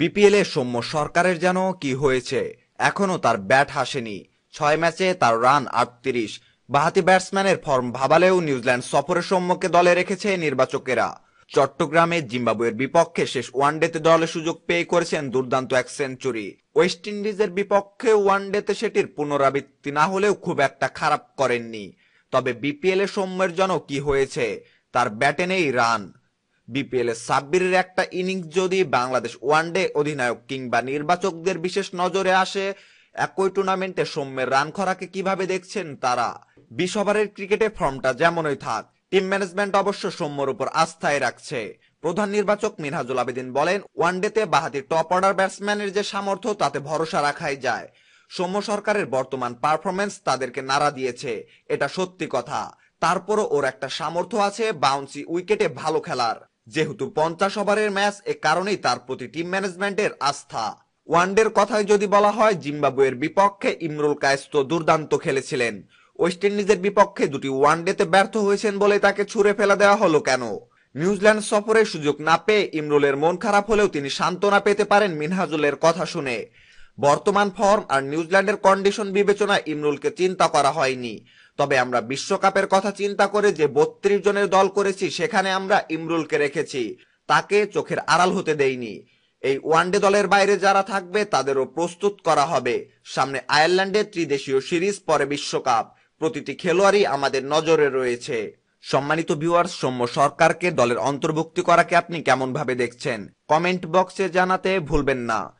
BPL Soumya সরকারের যেন কি হয়েছে এখনও তার ব্যাট হাসেনি ছয় ম্যাচে তার রান আটত্রিশ। বাহাতি ব্যাটসম্যানের ফর্ম ভাবালেও নিউজিল্যান্ড সফরের সৌম্যকে দলে রেখেছে নির্বাচকেরা। চট্টগ্রামে জিম্বাবুয়ের বিপক্ষে শেষ ওয়ানডেতে দলে সুযোগ পেয়ে করেছেন দুর্দান্ত এক সেঞ্চুরি। ওয়েস্ট ইন্ডিজের বিপক্ষে ওয়ানডেতে সেটির পুনরাবৃত্তি না হলেও খুব একটা খারাপ করেননি। তবে বিপিএল সৌম্যের জন্য কি হয়েছে, তার ব্যাটে নেই রান। বিপিএল এর সাব্বিরের একটা ইনিংস যদি বাংলাদেশ ওয়ানডে অধিনায়ক কিংবা নির্বাচকদের বিশেষ নজরে আসে, একই টুর্নামেন্টে সৌম্যের রান খরাকে কীভাবে দেখছেন তারা? বিশ ওভারের ক্রিকেটে ফর্মটা যেমনই থাক, টিম ম্যানেজমেন্ট অবশ্য সৌম্যর উপর আস্থায় রাখছে। প্রধান নির্বাচক মিনহাজুল আবেদিন বলেন ওয়ানডেতে বাহাতি টপ অর্ডার ব্যাটসম্যানের যে সামর্থ্য, তাতে ভরসা রাখাই যায়। সৌম্য সরকারের বর্তমান পারফরমেন্স তাদেরকে নাড়া দিয়েছে, এটা সত্যি কথা। তারপরও ওর একটা সামর্থ্য আছে, বাউন্সি উইকেটে ভালো খেলার। যেহেতু পঞ্চাশ ওভারের ম্যাচ, এ কারণেই তার প্রতি টিম ম্যানেজমেন্টের আস্থা। ওয়ানডের কথায় যদি বলা হয়, জিম্বাবুয়ের বিপক্ষে ইমরুল কায়েস তো দুর্দান্ত খেলেছিলেন। ওয়েস্ট ইন্ডিজের বিপক্ষে দুটি ওয়ানডেতে ব্যর্থ হয়েছেন বলে তাকে ছুড়ে ফেলা দেওয়া হলো কেন? নিউজিল্যান্ড সফরে সুযোগ না পেয়ে ইমরুলের মন খারাপ হলেও তিনি সান্ত্বনা পেতে পারেন মিনহাজুলের কথা শুনে। বর্তমান ফর্ম আর নিউজিল্যান্ডের কন্ডিশন বিবেচনায় ইমরুলকে চিন্তা করা হয়নি। তবে আমরা বিশ্বকাপের কথা চিন্তা করে যে বত্রিশ জনের দল করেছি, সেখানে আমরা ইমরুলকে রেখেছি। তাকে চোখের আড়াল হতে দেইনি। এই ওয়ানডে দলের বাইরে যারা থাকবে, তাদেরও প্রস্তুত করা হবে। সামনে আয়ারল্যান্ডের ত্রিদেশীয় সিরিজ, পরে বিশ্বকাপ। প্রতিটি খেলোয়াড়ই আমাদের নজরে রয়েছে। সম্মানিত ভিউয়ার্স, সৌম্য সরকারকে দলের অন্তর্ভুক্তি করাকে আপনি কেমন ভাবে দেখছেন? কমেন্ট বক্সে জানাতে ভুলবেন না।